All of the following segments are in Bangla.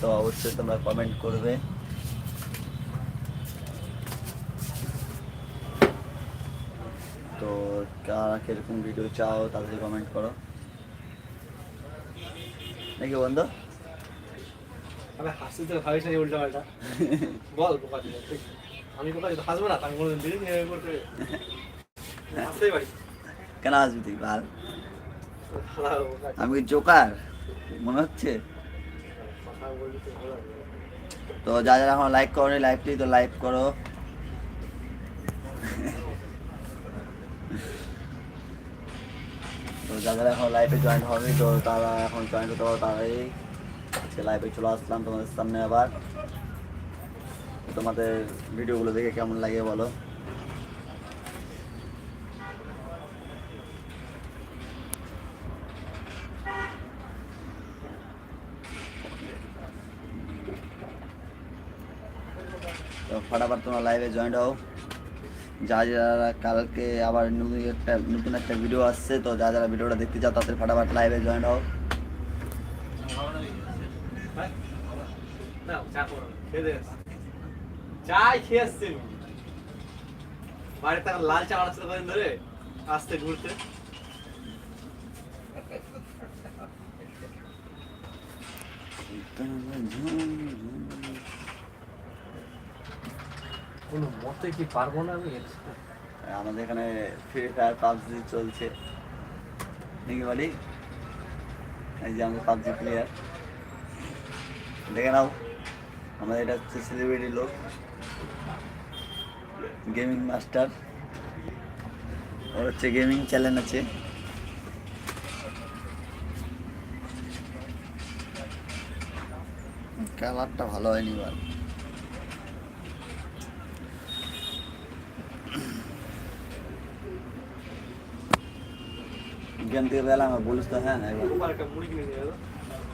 তো অবশ্যই তোমরা কমেন্ট করবে। তো কারা কীরকম ভিডিও চাও তাদের কমেন্ট করো। নাকি বন্ধু? আমি হাসতে তো ভাবিস না উল্টা পাল্টা? বল আমি বোকা হাসবো না আমি কোনোদিন দিদি করতে হাসতেই পারি কেন আসবি তুই ভালো আমি জোকার মনে হচ্ছে? তো যা যারা এখন লাইক করো লাইভটি তো লাইভ করো। তো যারা এখন লাইভে জয়েন হবে তো তারা এখন জয়েন হতে পারো তারাই। সে লাইভে চলে আসলাম তোমাদের সামনে আবার। তোমাদের ভিডিওগুলো দেখে কেমন লাগে বলো? ফটাফট তোমরা লাইভে জয়েন্ট হও যা যারা কালকে আবার নতুন একটা নতুন একটা ভিডিও আসছে তো যা যারা ভিডিওটা দেখতে চাও তাদের ফটাফট লাইভে জয়েন্ট হও। চাই খেয়ে আসছি। বাড়িতে লাল চা বানাচ্ছে কদিন ধরে আসতে ঘুরতে কোনো মতে কি পারব না আমি? আমাদের এখানে ফ্রি ফায়ার পাবজি চলছে। নাকি বলি। এই যে আমাদের পাবজি প্লেয়ার দেখে নাও। আমাদের এটা হচ্ছে সেলিব্রিটি লোক। গেমিং মাস্টার ওর হচ্ছে গেমিং চ্যানেল আছে। কালারটা ভালো হয়নি এবার। জ্ঞান থেকে বেলা আমার বলিস তো হ্যাঁ না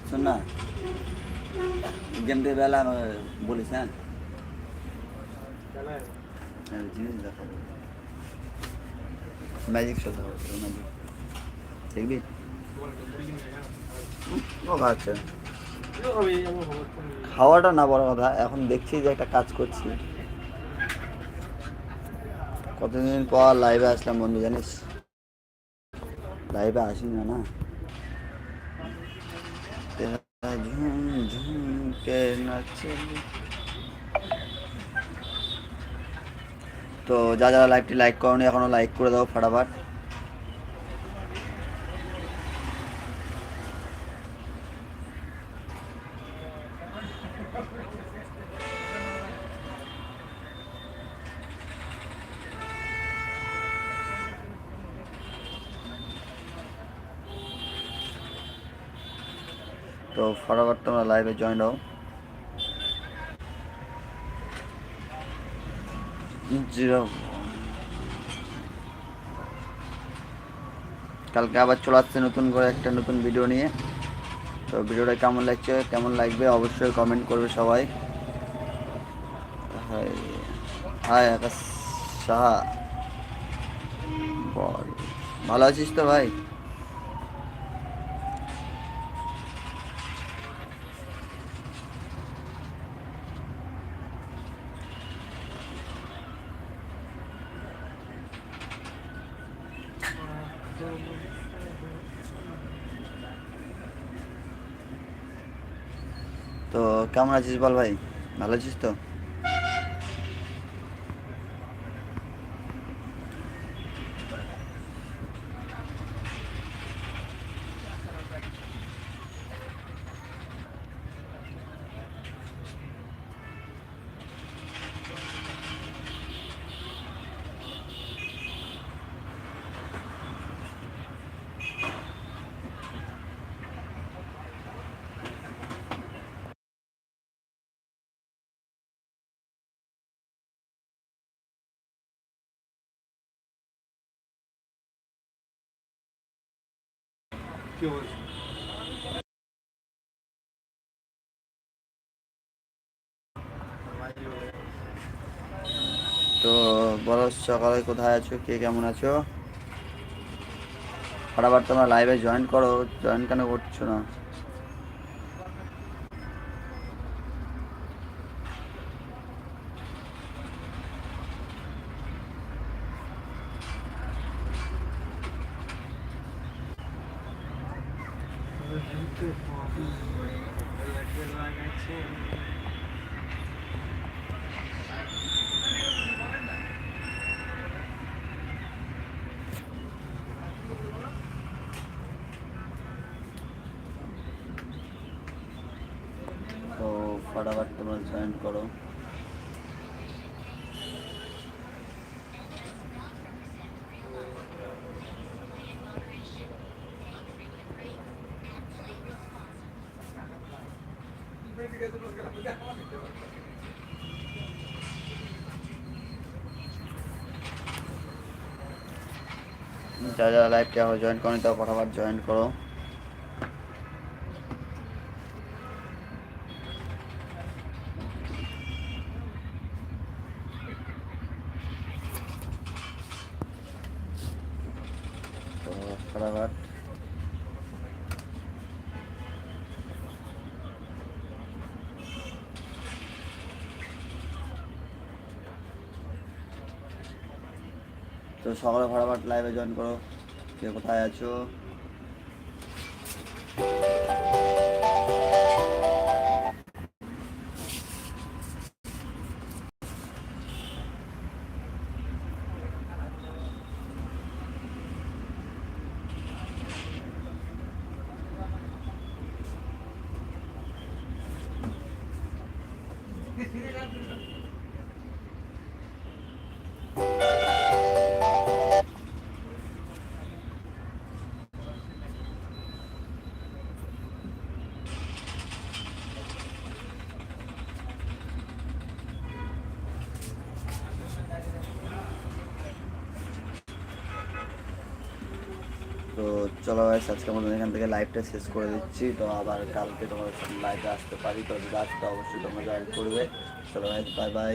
শোন না। জ্ঞান থেকে বেলা আমার বলিস হ্যাঁ।, হ্যাঁ জিনিস দেখাবো ম্যাজিক শো দেখাবো ম্যাজিক দেখবি? আচ্ছা। খাওয়াটা না বড় কথা, এখন দেখছি যে একটা কাজ করছি। কতদিন পর লাইভে আসলাম বন্ধু, জানিস? লাইভে আসি না না তেরা তো যা যারা লাইভটি লাইক করনি এখনও লাইক করে দাও ফটাফট. তো ফটাফট তোমরা লাইভে জয়েন হও। কালকে আবার চলে আসছে নতুন করে একটা নতুন ভিডিও নিয়ে। তো ভিডিওটা কেমন লাগছে, কেমন লাগবে অবশ্যই কমেন্ট করবে সবাই। Hi hi Akash, Saha. বল। ভালো আছিস তো ভাই? তো কেমন আছিস বল ভাই? ভালো আছিস তো? তো বলো সকালে কোথায় আছো? কে কেমন আছো? ফটাফট তোমরা লাইভে জয়েন করো। জয়েন কেন করছ না? তো ফটাফট তোমরা জয়েন করো। যারা যারা লাইভটা এখন জয়েন করো তাও ফটাফট জয়েন করো তো ফটাফট তো সকালে ফটাফট লাইভে জয়েন করো। কে কোথায় আছো? তো চলো গাইস আজকে মতন এখান থেকে লাইভটা শেষ করে দিচ্ছি। তো আবার কালকে তোমাদের লাইভে আসতে পারি। তো আসতে অবশ্যই তোমরা জয়েন করবে। চলো গাইস বাই বাই